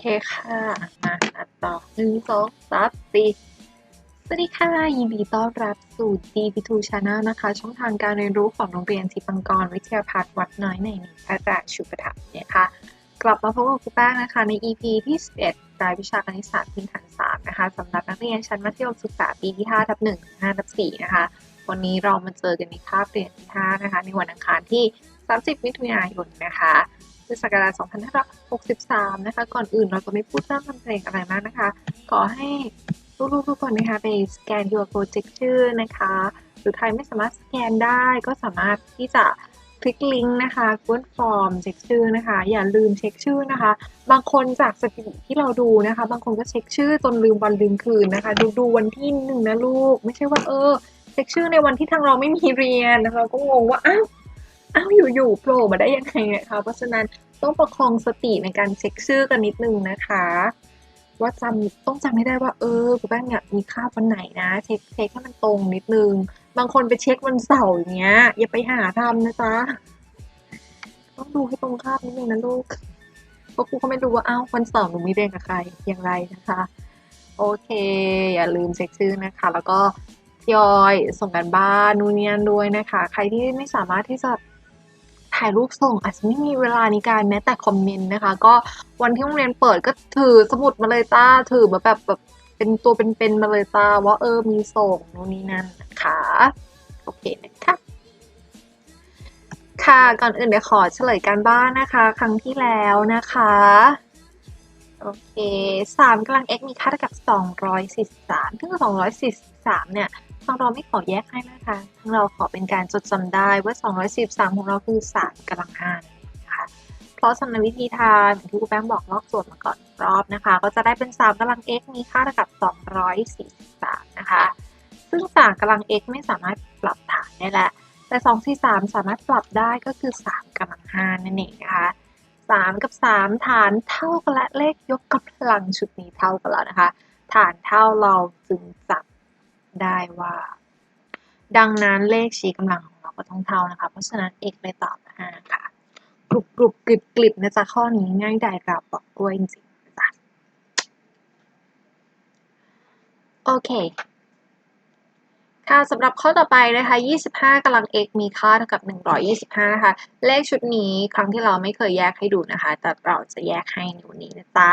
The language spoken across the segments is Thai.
เคค่ะ มาอัดต่อหนึ่งสองสามสี่สวัสดีค่ะ ยินดีต้อนรับสู่ DP2 Channel นะคะ ช่องทางการเรียนรู้ของโรงเรียนทิปังกร วิทยาพัฒน์วัดน้อยในนิพระราชุปถัมภ์นะคะ กลับมาพบกับครูแป้งนะคะ ใน EP ที่ 11 รายวิชาคณิตศาสตร์พื้นฐาน 3 นะคะสำหรับนักเรียนชั้นมัธยมศึกษาปีที่5ทับ1ถึง5ทับ4นะคะ วันนี้เรามาเจอกันในคาบเรียนที่5นะคะ ในวันอังคารที่ 30 มิถุนายนนะคะพุทธศักราช2563 นะคะ ก่อนอื่นเราจะไม่พูดเรื่องทำเพลงอะไรมากนะคะ ขอให้ลูกๆทุกคนนะคะไปสแกน your project ชื่อนะคะ หรือใครไม่สามารถสแกนได้ก็สามารถที่จะคลิกลิงก์นะคะ Google Form เช็คชื่อนะคะ อย่าลืมเช็คชื่อนะคะ บางคนจากสถิติที่เราดูนะคะ บางคนก็เช็คชื่อจนลืมวันลืมคืนนะคะ ดูดูวันที่หนึ่งนะลูก ไม่ใช่ว่าเออ เช็คชื่อในวันที่ทางเราไม่มีเรียนนะคะเราก็งงว่าอ้าว อ้าวอยู่ๆโผล่มาได้ยังไงนะคะเพราะฉะนั้นต้องประคองสติในการเช็คชื่อกันนิดนึงนะคะ ว่าจำต้องจำให้ได้ว่าเออคุณแป้งเนี่ยมีคาบวันไหนนะ เช็คเช็คให้มันตรงนิดนึง บางคนไปเช็ควันเสาร์อย่างเงี้ย อย่าไปหาทำนะจ๊ะต้องดูให้ตรงคาบนิดนึงนะลูกเพราะครูก็ไม่รู้ว่าอ้าววันเสาร์หนูมีเรียนกับใครอย่างไรนะคะ โอเค อย่าลืมเช็คชื่อนะคะ แล้วก็ทยอยส่งกันบ้านนูนเนียนด้วยนะคะ ใครที่ไม่สามารถที่จะ ถ่ายรูปส่ง อาจจะไม่มีเวลาในการแม้แต่คอมเมนต์นะคะ ก็วันที่โรงเรียนเปิดก็ถือสมุดมาเลยจ้าถือมาแบบแบบเป็นตัวเป็นๆมาเลยจ้าว่าเออมีส่งนู่นนี่นั่นนะคะโอเคนะคะค่ะก่อนอื่นเดี๋ยวขอเฉลยการบ้านนะคะ ครั้งที่แล้วนะคะโอเคสามกำลัง x มีค่าเท่ากับ 243ซึ่ง243 เนี่ย ทางเราไม่ขอแยกให้นะคะทางเราขอเป็นการจดจำได้ว่า 243 ของเราคือ 3กำลัง5นั่นเองนะคะ เพราะสำหรับวิธีทานอย่างที่ครูแป้งบอกลอกส่วนมาก่อนรอบนะคะ ก็จะได้เป็น 3กำลัง x มีค่าเท่ากับ 243 นะคะ ซึ่ง3กำลัง x ไม่สามารถปรับฐานได้แล้วแต่ 243 สามารถปรับได้ก็คือ 3กำลัง5นั่นเองนะคะ3 กับ 3 ฐานเท่ากันและเลขยกกำลังชุดนี้เท่ากันแล้วนะคะ ฐานเท่าเราจึงจับ ได้ว่า ดังนั้นเลขชี้กำลังของเราก็ต้องเท่านะคะ เพราะฉะนั้น x เลยตอบ 5 ค่ะกรุบกรุบกริบกริบนะจ๊ะข้อนี้ง่ายดายกราบบอกกล้วยจริงๆจ๊ะโอเคค่ะสำหรับข้อต่อไปนะคะ 25กำลัง x มีค่าเท่ากับ 125 นะคะ เลขชุดนี้ครั้งที่เราไม่เคยแยกให้ดูนะคะ แต่เราจะแยกให้ในวันนี้นะจ๊ะ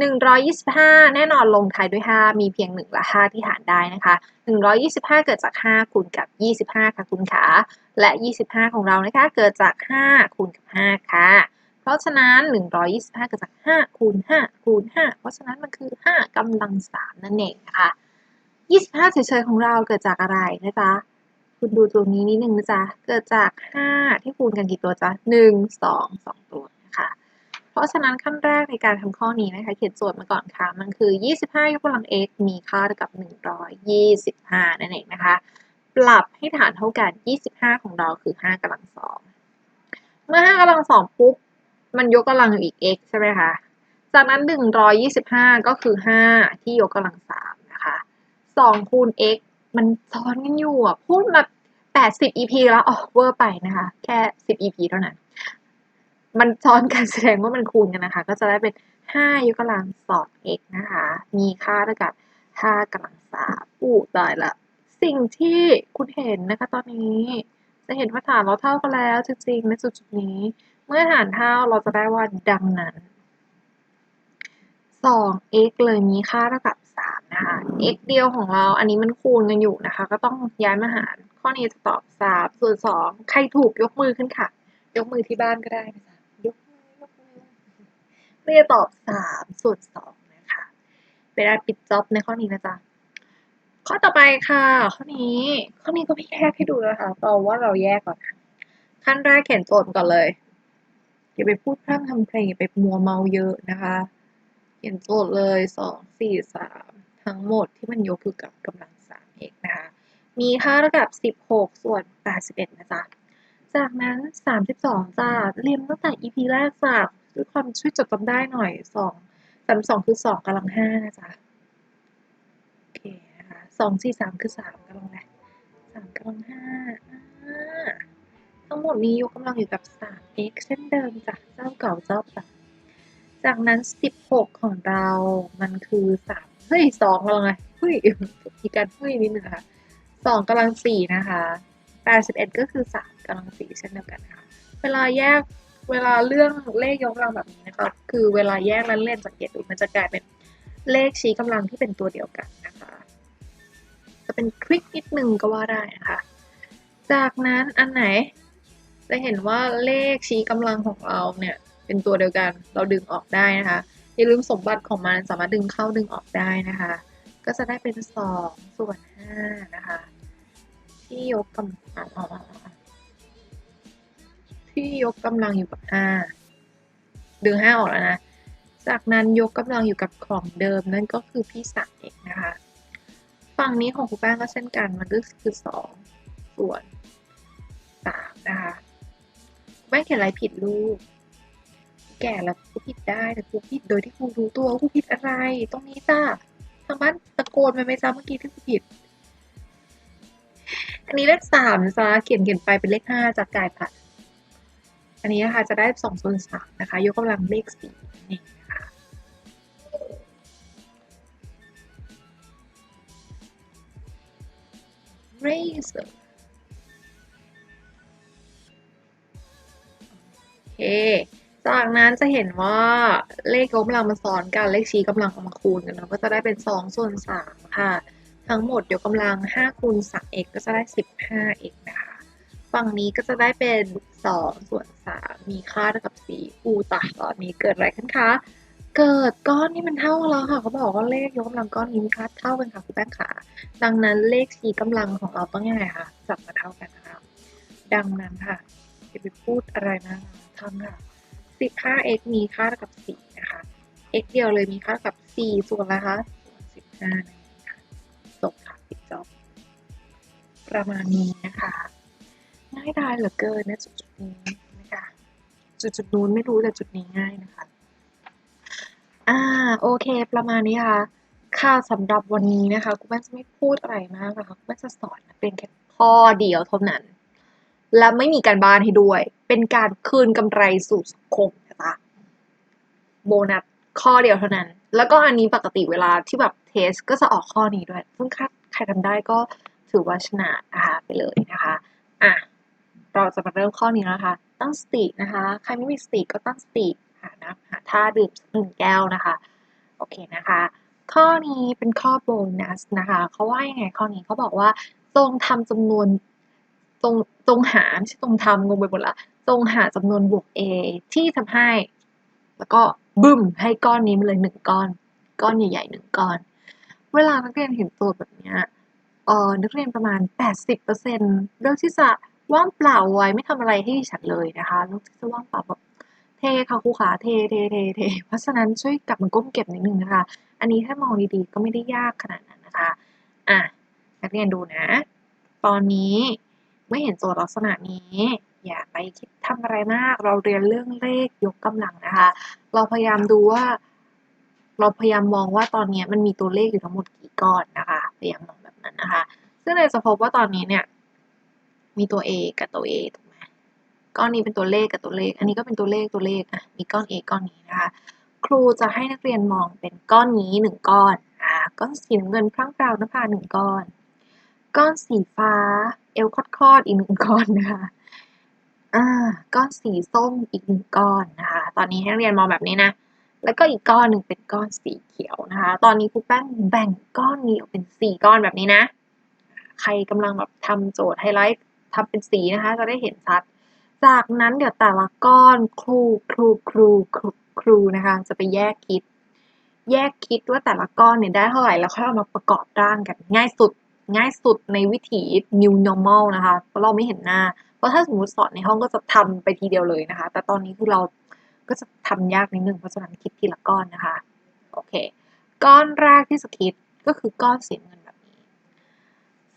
125 แน่นอนลงท้ายด้วย 5 มีเพียง 1 ละ 5 ที่หารได้นะคะ 125 เกิดจาก 5 คูณกับ 25 ค่ะคุณขาและ 25 ของเรานะคะเกิดจาก 5 คูณกับ 5 ค่ะ เพราะฉะนั้น 125 เกิดจาก 5 คูณ 5 คูณ 5 เพราะฉะนั้นมันคือ 5กำลัง 3 นั่นเองนะคะ25 เฉยๆของเราเกิดจากอะไรนะจ๊ะคุณดูตรงนี้นิดนึงนะจ๊ะ เกิดจาก 5 ที่คูณกันกี่ตัวจ๊ะ 1 2 2 ตัว เพราะฉะนั้นขั้นแรกในการทำข้อนี้นะคะ เขียนโจทย์มาก่อนค่ะ มันคือ 25 ยกกำลัง x มีค่าเท่ากับ 125 นั่นเองนะคะ ปรับให้ฐานเท่ากัน 25 ของเราคือ 5กำลัง 2 เมื่อ 5กำลัง 2 ปุ๊บ มันยกกำลังอีก x ใช่ไหมคะ จากนั้น 125 ก็คือ 5 ที่ยกกำลัง 3 นะคะ 2 คูณ x มันซ้อนกันอยู่อะ พูดมา 80 EP แล้ว อ๋อ เวอร์ไปนะคะ แค่ 10 EP เท่านั้น มันซ้อนกันแสดงว่ามันคูณกันนะคะ ก็จะได้เป็น 5 ยกกำลัง 2x นะคะ มีค่าเท่ากับ 5กำลัง3อู้ตายละ สิ่งที่คุณเห็นนะคะตอนนี้ จะเห็นว่าฐานเราเท่ากันแล้ว จริงๆในจุดจุดนี้ เมื่อฐานเท่าเราจะได้ว่าดังนั้น 2x เลยมีค่าเท่ากับ 3 นะคะ x เดียวของเราอันนี้มันคูณกันอยู่นะคะ ก็ต้องย้ายมาหาร ข้อนี้จะตอบ 3 ส่วน 2 ใครถูกยกมือขึ้นค่ะ ยกมือที่บ้านก็ได้นะคะ ไม่จะตอบ3ส่วน2นะคะเวลาปิดจ็อบในข้อนี้นะจ๊ะข้อต่อไปค่ะ ข้อนี้ ข้อนี้ก็ไม่แยกให้ดูนะคะเราว่าเราแยกก่อนนะขั้นแรกเขียนโจทย์ก่อนเลยอย่าไปพูดพร่ำทำเพลงอย่าไปมัวเมาเยอะนะคะ เขียนโจทย์เลยสองสี่สามทั้งหมดที่มันยกคือกับกำลังสามเอกนะคะมีค่าเท่ากับสิบหกส่วนแปดสิบเอ็ดนะจ๊ะจากนั้นสามสิบสองจ้าเรียนตั้งแต่ EP แรกจ้ะ วยความช่วยจดจำได้หน่อยสองสามสองคือสองกำลังห้านะจ๊ะโอเคนะคะสองสี่สามคือสามกำลังอะไรสามกำลังห้าอ่าทั้งหมดนี้ยกกำลังอยู่กับสาม x เช่นเดิมจ้ะเจ้าเก่าเจ้าเก่าจากนั้น16ของเรามันคือ3เฮ้ย2กำลังไงเฮ้ยมีการเฮ้ยนิดนึงนะคะ2กำลัง4นะคะ81ก็คือ3กำลัง4เช่นเดียวกันนะคะเวลาแยก เวลาเรื่องเลขยกกำลังแบบนี้นะคะคือเวลาแยกแล้วเล่นสังเกตดูมันจะกลายเป็นเลขชี้กำลังที่เป็นตัวเดียวกันนะคะ จะเป็นคลิกนิดนึงก็ว่าได้นะคะจากนั้นอันไหน จะเห็นว่าเลขชี้กำลังของเราเนี่ย เป็นตัวเดียวกันเราดึงออกได้นะคะ อย่าลืมสมบัติของมันสามารถดึงเข้าดึงออกได้นะคะ ก็จะได้เป็นสองส่วนห้านะคะ ที่ยกกำลังอ๋อ ที่ยกกำลังอยู่กับห้าดึงห้าออกแล้วนะ จากนั้นยกกำลังอยู่กับของเดิมนั่นก็คือพี่สักเองนะคะ ฝั่งนี้ของครูแป้งก็เช่นกันมันก็คือสองส่วนสามนะคะไม่เขียนอะไรผิดลูก แก่แล้วครูผิดได้แต่ครูผิดโดยที่ครูรู้ตัวครูผิดอะไรตรงนี้จ้าทางบ้านตะโกนไปไหมจ้าเมื่อกี้ที่ครูผิด อันนี้เลขสามจ้าเขียนเขียนไปเป็นเลขห้าจากกายผัด อันนี้นะคะจะได้สองส่วนสามนะคะ ยกกำลังเลขสี่นี่นะคะ razor โอเคจากนั้นจะเห็นว่าเลขยกกำลังมาซ้อนกันเลขชี้กำลังเอามาคูณกันเนาก็จะได้เป็น2ส่วน3ค่ะ ทั้งหมดยกกำลัง5คูณ 3x ก็จะได้ 15x นะคะ ฝั่งนี้ก็จะได้เป็น2ส่วน3มีค่าเท่ากับ4อูตะตอนนี้เกิดอะไรขึ้นคะเกิดก้อนนี้มันเท่ากันแล้วค่ะเขาบอกว่าเลขยกกำลังก้อนนี้มีค่าเท่ากันค่ะคุณแป้งขาดังนั้นเลขชี้กำลังของเราต้องยังไงคะจับมาเท่ากันนะคะดังนั้นค่ะจะไปพูดอะไรนะทำค่ะ 15x มีค่าเท่ากับ4นะคะ x เดียวเลยมีค่าเท่ากับ4ส่วนอะคะส่วน15จบค่ะปิดจบประมาณนี้นะคะ ง่ายดายเหลือเกินนะจุดจุดนี้นะคะจุดจุดนู้นไม่รู้แต่จุดนี้ง่ายนะคะ อ่าโอเค ประมาณนี้ค่ะค่ะสำหรับวันนี้นะคะคุณแม่จะไม่พูดอะไรมากนะคะคุณแม่จะสอนเป็นแค่ข้อเดียวเท่านั้น และไม่มีการบ้านให้ด้วย เป็นการคืนกำไรสู่สังคมนะคะโบนัสข้อเดียวเท่านั้น แล้วก็อันนี้ปกติเวลาที่แบบเทสก็จะออกข้อนี้ด้วย ซึ่งใครทำได้ก็ถือว่าชนะนะคะไปเลยนะคะ อะ เราจะมาเริ่มข้อนี้นะคะ ตั้งสตินะคะ ใครไม่มีสติก็ตั้งสติหานะหาท่าดื่มหนึ่งแก้วนะคะ โอเคนะคะ ข้อนี้เป็นข้อโบนัสนะคะเขาว่ายังไงข้อนี้เขาบอกว่าจงทำจำนวนจงจงหาไม่ใช่จงทำงงไปหมดละจงหาจำนวนบวก a ที่ทำให้ แล้วก็บึ้มให้ก้อนนี้มาเลยหนึ่งก้อน ก้อนใหญ่ๆหนึ่งก้อน เวลานักเรียนเห็นโจทย์แบบเนี้ยเออนักเรียนประมาณ 80%เลือกที่จะ ว่างเปล่าไว้ไม่ทำอะไรให้ฉันเลยนะคะเลือกจะว่างเปล่าแบบเทค่ะครูขาเทเทเทเทเพราะฉะนั้นช่วยกลับมาก้มเก็บนิดนึงนะคะ อันนี้ถ้ามองดีๆก็ไม่ได้ยากขนาดนั้นนะคะ อะนักเรียนดูนะ ตอนนี้ไม่เห็นโจทย์ลักษณะนี้ อย่าไปคิดทำอะไรมาก เราเรียนเรื่องเลขยกกำลังนะคะ เราพยายามดูว่า เราพยายามมองว่าตอนนี้มันมีตัวเลขอยู่ทั้งหมดกี่ก้อนนะคะ พยายามมองแบบนั้นนะคะ ซึ่งเราจะพบว่าตอนนี้เนี่ย มีตัว a กับตัว a ถูกไหมก้อนนี้เป็นตัวเลขกับตัวเลข อันนี้ก็เป็นตัวเลขตัวเลขอะมีก้อน a ก้อนนี้นะคะครูจะให้นักเรียนมองเป็นก้อนนี้หนึ่งก้อนอ่าก้อนสีน้ำเงินพร่างพราวนะคะหนึ่งก้อน ก้อนสีฟ้าเอวคอดๆอีกหนึ่งก้อนนะคะอ่าก้อนสีส้มอีกหนึ่งก้อนนะคะตอนนี้ให้นักเรียนมองแบบนี้นะแล้วก็อีกก้อนหนึ่งเป็นก้อนสีเขียวนะคะ ตอนนี้ครูแป้งแบ่งก้อนนี้ออกเป็นสี่ก้อนแบบนี้นะ ใครกำลังแบบทำโจทย์ไฮไลท์ ทำเป็นสีนะคะ จะได้เห็นชัด จากนั้นเดี๋ยวแต่ละก้อนครูครูครูครูนะคะ จะไปแยกคิด แยกคิดว่าแต่ละก้อนเนี่ยได้เท่าไหร่แล้วค่อยเอามาประกอบร่างกัน ง่ายสุดง่ายสุดในวิถี new normal นะคะเพราะเราไม่เห็นหน้า เพราะถ้าสมมติสอนในห้องก็จะทำไปทีเดียวเลยนะคะ แต่ตอนนี้คือเราก็จะทำยากนิดนึงเพราะฉะนั้นคิดทีละก้อนนะคะโอเค ก้อนแรกที่จะคิดก็คือก้อนสีเงินแบบนี้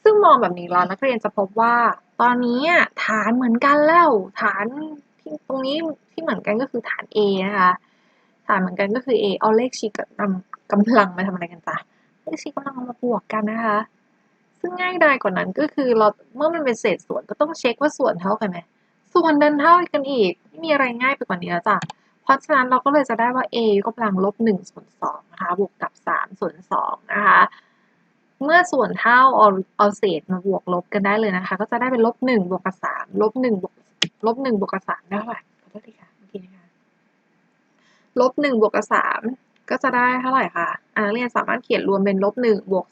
ซึ่งมองแบบนี้แล้วนักเรียนจะพบว่า ตอนนี้ฐานเหมือนกันแล้ว ฐานที่ตรงนี้ที่เหมือนกันก็คือฐาน A นะคะฐานเหมือนกันก็คือ A เอาเลขชี้กับกำกำลังมาทำอะไรกันจ้ะเลขชี้กำลังมาบวกกันนะคะ ซึ่งง่ายดายกว่านั้นก็คือเราเมื่อมันเป็นเศษส่วนก็ต้องเช็คว่าส่วนเท่ากันไหมส่วนดันเท่ากันอีกไม่มีอะไรง่ายไปกว่านี้แล้วจ้ะเพราะฉะนั้นเราก็เลยจะได้ว่า a ยกกำลังลบ1ส่วน2นะคะบวกกับ3ส่วน2นะคะ เมื่อส่วนเท่าเอาเอาเศษมาบวกลบกันได้เลยนะคะ ก็จะได้เป็นลบ1บวกกับ3ลบ1บวกลบ1บวกกับ3ได้เท่าไหร่ขอโทษทีค่ะเมื่อกี้นะคะลบ1บวกกับ3ก็จะได้เท่าไหร่คะอ่านักเรียนสามารถเขียนรวมเป็นลบ1บวก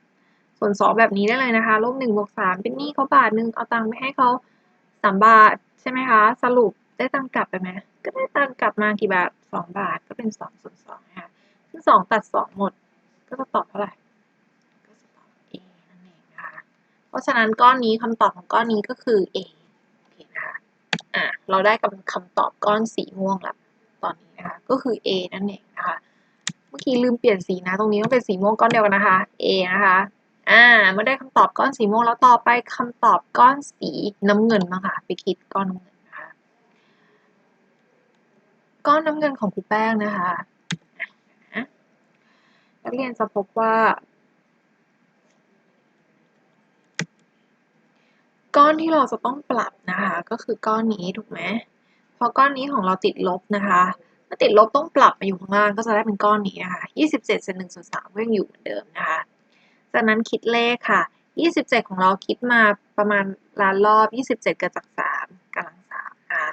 3ส่วน2แบบนี้ได้เลยนะคะลบ1บวก3เป็นหนี้เขาบาทหนึ่งเอาตังค์ไปให้เขา3บาทใช่ไหมคะ สรุปได้ตังค์กลับไปไหมก็ได้ตังค์กลับมากี่บาท2บาทก็เป็น2ส่วน2นะคะซึ่ง2ตัด2หมด ก็จะตอบเท่าไหร่ ก็จะตอบ A นั่นเองนะคะ เพราะฉะนั้นก้อนนี้คำตอบของก้อนนี้ก็คือ A นะคะอะเราได้คำตอบก้อนสีม่วงแล้วตอนนี้นะคะก็คือ A นั่นเองนะคะเมื่อกี้ลืมเปลี่ยนสีนะ ตรงนี้ต้องเป็นสีม่วงก้อนเดียวกันนะคะ A นะคะอ่าเมื่อได้คำตอบก้อนสีม่วงแล้วต่อไปคำตอบก้อนสีน้ำเงินมาค่ะไปคิดก้อนน้ำเงินนะคะก้อนน้ำเงินของครูแป้งนะคะนักเรียนจะพบว่า ก้อนที่เราจะต้องปรับนะคะ ก็คือก้อนนี้ถูกไหมพอก้อนนี้ของเราติดลบนะคะเมื่อติดลบต้องปรับมาอยู่ข้างล่างก็จะได้เป็นก้อนนี้นะคะ27เศษ1ส่วน3ก็ยังอยู่เหมือนเดิมนะคะ จากนั้นคิดเลขค่ะ 27 ของเราคิดมาประมาณล้านรอบ 27เกิดจาก3กำลัง3นะคะ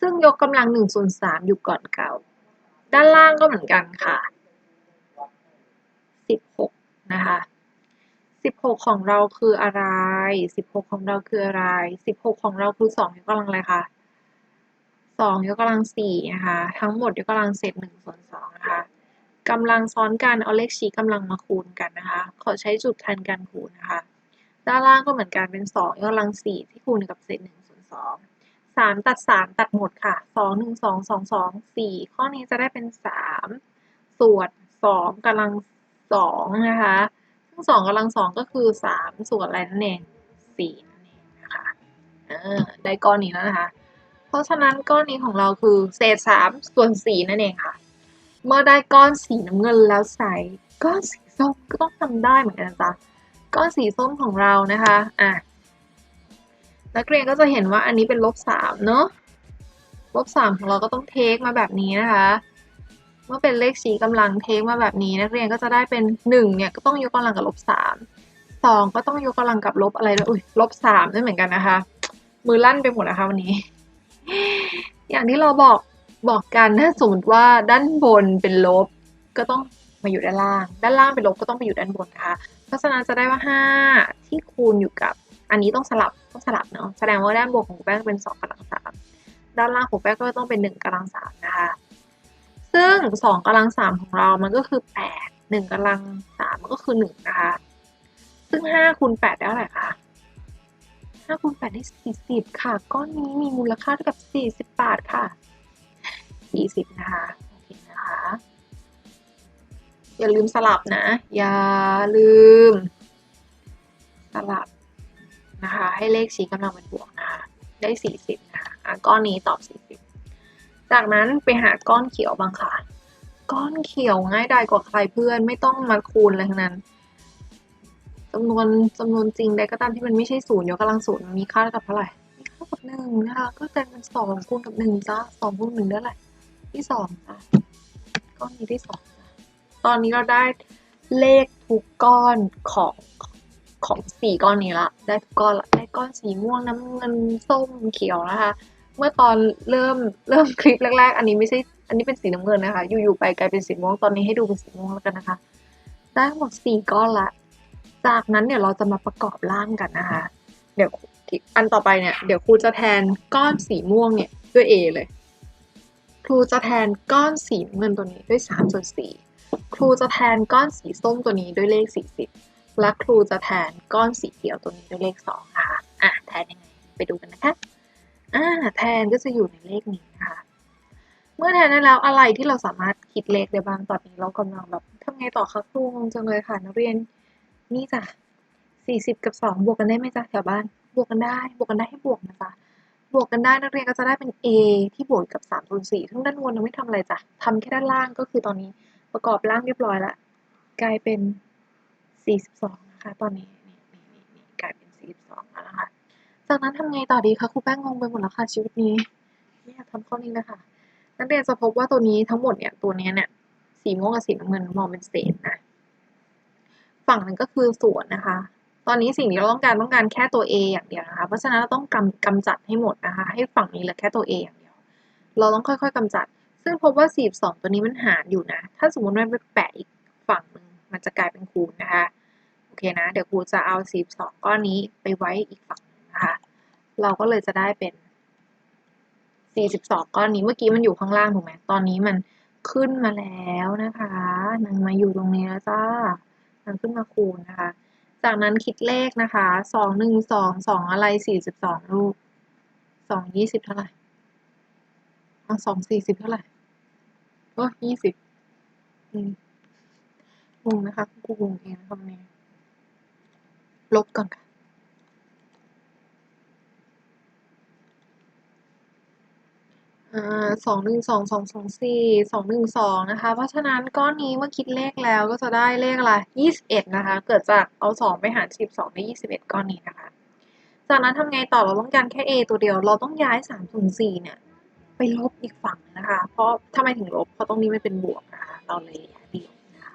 ซึ่งยกกำลัง1ส่วน3อยู่ก่อนเก่า ด้านล่างก็เหมือนกันค่ะ 16 นะคะ 16ของเราคืออะไร16ของเราคืออะไร16ของเราคือ2ยกกำลังอะไรคะ2ยกกำลัง4นะคะ ทั้งหมดยกกำลังเศษ1ส่วน2นะคะกำลังซ้อนกันเอาเลขชี้กำลังมาคูณกันนะคะ ขอใช้จุดแทนการคูณนะคะ ด้านล่างก็เหมือนกันเป็น2ยกกำลัง4ที่คูณกับเศษ1ส่วน2 3ตัด3ตัดหมดค่ะ2 1 2 2 2 4ข้อนี้จะได้เป็น3ส่วน2กำลัง2นะคะ ซึ่งกำลัง2ก็คือ3ส่วนอะไรนั่นเอง4นั่นเองนะคะเออได้ก้อนนี้แล้วนะคะ เพราะฉะนั้นก้อนนี้ของเราคือเศษ3ส่วน4นั่นเองค่ะ เมื่อได้ก้อนสีน้ำเงินแล้วใส่ก้อนสีส้มก็ต้องทำได้เหมือนกันจ๊ะก้อนสีส้มของเรานะคะอะนักเรียนก็จะเห็นว่าอันนี้เป็นลบสามเนาะลบสามของเราก็ต้องเทคมาแบบนี้นะคะ มื่อเป็นเลขชี้กำลังเทคมาแบบนี้ นักเรียนก็จะได้เป็นหนึ่งเนี่ยก็ต้องยกกำลังกับลบสามสองก็ต้องยกกำลังกับลบอะไรด้วยอุ้ยลบสามด้วยเหมือนกันนะคะ มือลั่นไปหมดนะคะวันนี้ อย่างที่เราบอกบอกกันถ้าสมมติว่าด้านบนเป็นลบก็ต้องมาอยู่ด้านล่าง ด้านล่างเป็นลบก็ต้องไปอยู่ด้านบนนะคะเพราะฉะนั้นจะได้ว่า 5 ที่คูณอยู่กับ อันนี้ต้องสลับต้องสลับเนาะแสดงว่าด้านบนของแป้งเป็น2กำลังสามด้านล่างของแป้งก็ต้องเป็น1กำลังสามนะคะ ซึ่ง2กำลังสามของเรามันก็คือ8 1กำลังสามมันก็คือ1นะคะ ซึ่ง5คูณ8ได้เท่าไหร่คะ5คูณ8ได้40ค่ะ ก้อนนี้มีมูลค่าเท่ากับ40บบาทค่ะ40นะคะโอเคนะคะ อย่าลืมสลับนะ อย่าลืม สลับนะคะ ให้เลขชี้กำลังเป็นบวกนะคะ ได้40นะคะ ก้อนนี้ตอบ40 จากนั้นไปหาก้อนเขียวบ้างค่ะ ก้อนเขียวง่ายดายกว่าใครเพื่อนไม่ต้องมาคูณอะไรทั้งนั้นจำนวนจำนวนจริงใดก็ตามที่มันไม่ใช่ศูนย์ยกกำลังศูนย์มีค่าเท่ากับเท่าไหร่มีค่ากับหนึ่งนะคะก็กลายเป็นสองคูณกับหนึ่งจ้าสองคูณหนึ่งได้ไหร่ที่สองจ้ะก้อนนี้ที่สองจ้ะตอนนี้เราได้เลขทุกก้อนของของสี่ก้อนนี้ละ ได้ทุกก้อนละได้ก้อนสีม่วงน้ำเงินส้มเขียวนะคะ เมื่อตอนเริ่มเริ่มคลิปแรกๆ อันนี้ไม่ใช่ อันนี้เป็นสีน้ำเงินนะคะ อยู่ๆไปกลายเป็นสีม่วง ตอนนี้ให้ดูเป็นสีม่วงแล้วกันนะคะ ได้หมดสี่ก้อนละ จากนั้นเดี๋ยวเราจะมาประกอบร่างกันนะคะ เดี๋ยวอันต่อไปเนี่ย เดี๋ยวครูจะแทนก้อนสีม่วงเนี่ยด้วย A เลย ครูจะแทนก้อนสีน้ำเงินตัวนี้ด้วย3ส่วน4ครูจะแทนก้อนสีส้มตัวนี้ด้วยเลข 40 และครูจะแทนก้อนสีเขียวตัวนี้ด้วยเลข2นะคะอะ แทนยังไง ไปดูกันนะคะ อ่าแทนก็จะอยู่ในเลขนี้นะคะเมื่อแทนได้แล้วอะไรที่เราสามารถคิดเลขได้บ้างตอนนี้เรากำลังแบบทำไงต่อคะครูงงจังเลยค่ะนักเรียนนี่จ้ะ40 กับ 2 บวกกันได้ไหมจ๊ะแถวบ้าน บวกกันได้ บวกกันได้ให้บวกนะจ๊ะบวกกันได้นักเรียนก็จะได้เป็น a ที่บวกกับ3ส่วน4ซึ่งด้านบนยังไม่ทำอะไรจ้ะทำแค่ด้านล่างก็คือตอนนี้ประกอบร่างเรียบร้อยละกลายเป็น 42 นะคะ ตอนนี้นี่นี่นี่กลายเป็น 42 แล้วนะคะ จากนั้นทำไงต่อดีคะครูแป้งงงไปหมดแล้วค่ะชีวิตนี้ไม่อยากทำข้อนี้นะคะ นักเรียนจะพบว่าตัวนี้ทั้งหมดเนี่ยตัวนี้เนี่ยสีม่วงกับสีน้ำเงินมองเป็นเศษนะฝั่งหนึ่งก็คือส่วนนะคะ ตอนนี้สิ่งที่เราต้องการต้องการแค่ตัว A อย่างเดียวนะคะ เพราะฉะนั้นเราต้องกำกำจัดให้หมดนะคะ ให้ฝั่งนี้เหลือแค่ตัว A อย่างเดียว เราต้องค่อยๆกำจัด ซึ่งพบว่า 42 ตัวนี้มันหารอยู่นะ ถ้าสมมติว่าไปแปะอีกฝั่งหนึ่งมันจะกลายเป็นคูณนะคะ โอเคนะ เดี๋ยวครูจะเอา 42 ก้อนนี้ไปไว้อีกฝั่ง นะคะเราก็เลยจะได้เป็น 42 ก้อนนี้เมื่อกี้มันอยู่ข้างล่างถูกไหมตอนนี้มันขึ้นมาแล้วนะคะนางมาอยู่ตรงนี้แล้วจ้านางขึ้นมาคูณนะคะ จากนั้นคิดเลขนะคะ สองหนึ่งสองสองอะไรสี่สิบสองลูกสองยี่สิบเท่าไหร่อะสองสี่สิบเท่าไหร่โอ้ยี่สิบงงนะคะครูงงเองครับเนี่ยลบก่อนค่ะ อ่า สองหนึ่งสองสองสองสี่สองหนึ่งสองนะคะ เพราะฉะนั้นก้อนนี้เมื่อคิดเลขแล้วก็จะได้เลขอะไรยี่สิบเอ็ดนะคะ เกิดจากเอาสองไปหารสิบสองได้ยี่สิบเอ็ดก้อนนี้นะคะ จากนั้นทำไงต่อเราต้องการแค่ a ตัวเดียว เราต้องย้ายสามส่วนสี่เนี่ย ไปลบอีกฝั่งนะคะ เพราะทำไมถึงลบ เพราะตรงนี้มันเป็นบวกนะคะ เราเลยย้ายไปลบนะคะ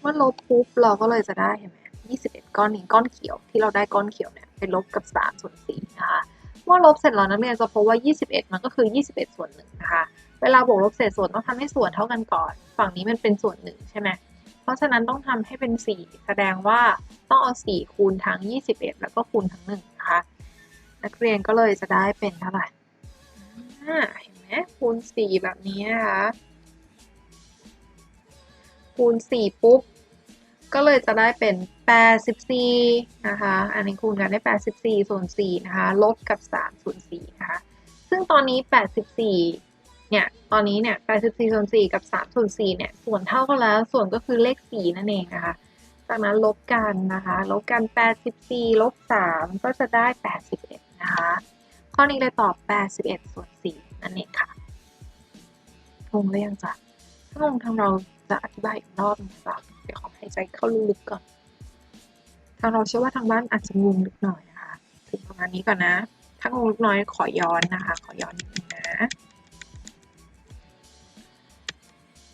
เมื่อลบปุ๊บเราก็เลยจะได้เห็นไหมยี่สิบเอ็ดก้อนนี้ก้อนเขียวที่เราได้ก้อนเขียวเนี่ยไปลบกับสามส่วนสี่นะคะ เมื่อลบเสร็จแล้วนักเรียนจะพบว่า 21 มันก็คือ 21 ส่วนหนึ่งนะคะ เวลาบวกลบเศษส่วนต้องทำให้ส่วนเท่ากันก่อน ฝั่งนี้มันเป็นส่วนหนึ่งใช่ไหมเพราะฉะนั้นต้องทำให้เป็น 4 แสดงว่าต้องเอา 4 คูณทั้ง 21 แล้วก็คูณทั้ง1นะคะ นักเรียนก็เลยจะได้เป็นเท่าไหร่เห็นไหมคูณ 4 แบบนี้นะคะ คูณ 4 ปุ๊บ ก็เลยจะได้เป็น 84 นะคะ อันนี้คูณกันได้ 84 ส่วน 4 นะคะ ลบกับ 3 ส่วน 4 นะคะ ซึ่งตอนนี้ 84 เนี่ย ตอนนี้เนี่ย 84 ส่วน 4 กับ 3 ส่วน 4 เนี่ย ส่วนเท่ากันแล้ว ส่วนก็คือเลข 4 นั่นเองนะคะ จากนั้นลบกันนะคะ ลบกัน 84 ลบ 3 ก็จะได้ 81 นะคะ ข้อนี้เลยตอบ 81 ส่วน 4 นั่นเองค่ะงงหรือยังจ๊ะถ้างงทางเราจะอธิบายอีกรอบนึงจ้ะายใจเข้าลึกๆก่อน ทางเราเชื่อว่าทางบ้านอาจจะงงลึกหน่อยนะคะ ถึงประมาณนี้ก่อนนะ ถ้างงลึกน้อยขอย้อนนะคะ ขอย้อนนิดนึงนะ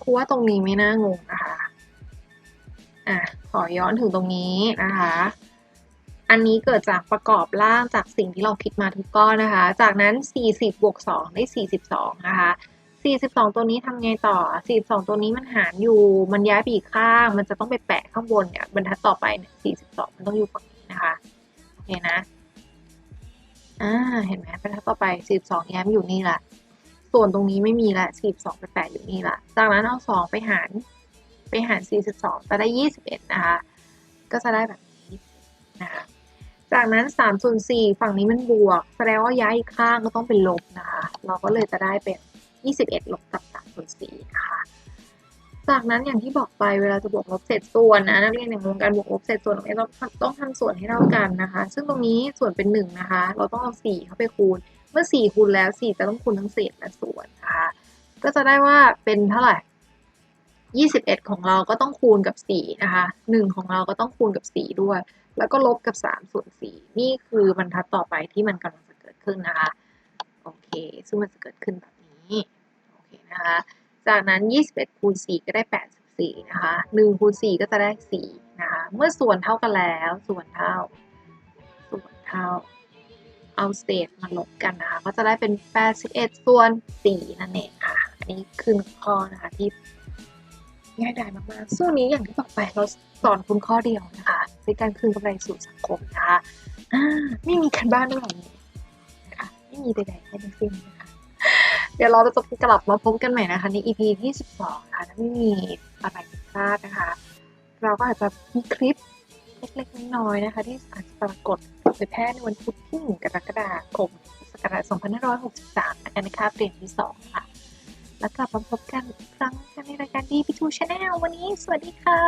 ครูว่าตรงนี้ไม่น่างงนะคะ อะ ขอย้อนถึงตรงนี้นะคะ อันนี้เกิดจากประกอบร่างจากสิ่งที่เราคิดมาทุกก้อนนะคะ จากนั้น 40บวก2ได้ 42 นะคะ 42 ตัวนี้ทำไงต่อ 42 ตัวนี้มันหารอยู่ มันย้ายไปอีกข้าง มันจะต้องไปแปะข้างบนเนี่ย บรรทัดต่อไปเนี่ย42 มันต้องอยู่ฝั่งนี้นะคะ โอเคนะ อ่า เห็นไหมบรรทัดต่อไป 42ย้ายอยู่นี่แหละ ส่วนตรงนี้ไม่มีละ 42 ไปแปะอยู่นี่ละ จากนั้นเอา 2 ไปหาร ไปหาร 42 จะได้ 21 นะคะ ก็จะได้แบบนี้นะคะ จากนั้น3ส่วน4ฝั่งนี้มันบวก แสดงว่าย้ายอีกข้างก็ต้องเป็นลบนะคะ เราก็เลยจะได้เป็น 21ลบกับ3ส่วน4นะคะจากนั้นอย่างที่บอกไปเวลาจะบวกลบเศษส่วนนะนักเรียนอย่างวงการบวกลบเศษส่วนเราต้องต้องทำส่วนให้เท่ากันนะคะ ซึ่งตรงนี้ส่วนเป็น1นะคะ เราต้องเอา4เข้าไปคูณ เมื่อ 4 คูณแล้ว 4 จะต้องคูณทั้งเศษและส่วนนะคะก็จะได้ว่าเป็นเท่าไหร่21 ของเราก็ต้องคูณกับ 4 นะคะ 1 ของเราก็ต้องคูณกับ 4 ด้วย แล้วก็ลบกับ 3 ส่วน 4 นี่คือบรรทัดต่อไปที่มันกำลังจะเกิดขึ้นนะคะ โอเค ซึ่งมันจะเกิดขึ้นแบบ นี้โอเคนะคะ จากนั้น 21คูณ4ก็ได้ 84 นะคะ1คูณ4ก็จะได้ 4 นะคะ เมื่อส่วนเท่ากันแล้ว ส่วนเท่า ส่วนเท่า เอาเศษมาลบกันนะคะ ก็จะได้เป็น 81 ส่วน 4 นั่นเองค่ะ อันนี้คือข้อนะคะที่ง่ายดายมากๆส่วนนี้อย่างที่บอกไปเราสอนคุณข้อเดียวนะคะในการคืนกำไรสู่สังคมนะคะไม่มีกันบ้านด้วยหรอเนี่ยนะคะไม่มีใดๆทั้งสิ้นนะคะ เดี๋ยวเราจะกลับมาพบกันใหม่นะคะ ใน EP ที่12ค่ะถ้าไม่มีอะไรผิดพลาดนะคะ เราก็อาจจะมีคลิปเล็กๆน้อยๆนะคะ ที่อาจจะปรากฏเผยแพร่ในวันพุธที่1กรกฎาคมศักราช2563นะคะในคาบเรียนที่ 2 ค่ะ แล้วกลับมาพบกันอีกครั้งในรายการดีพิทูชาแนลวันนี้ สวัสดีค่ะ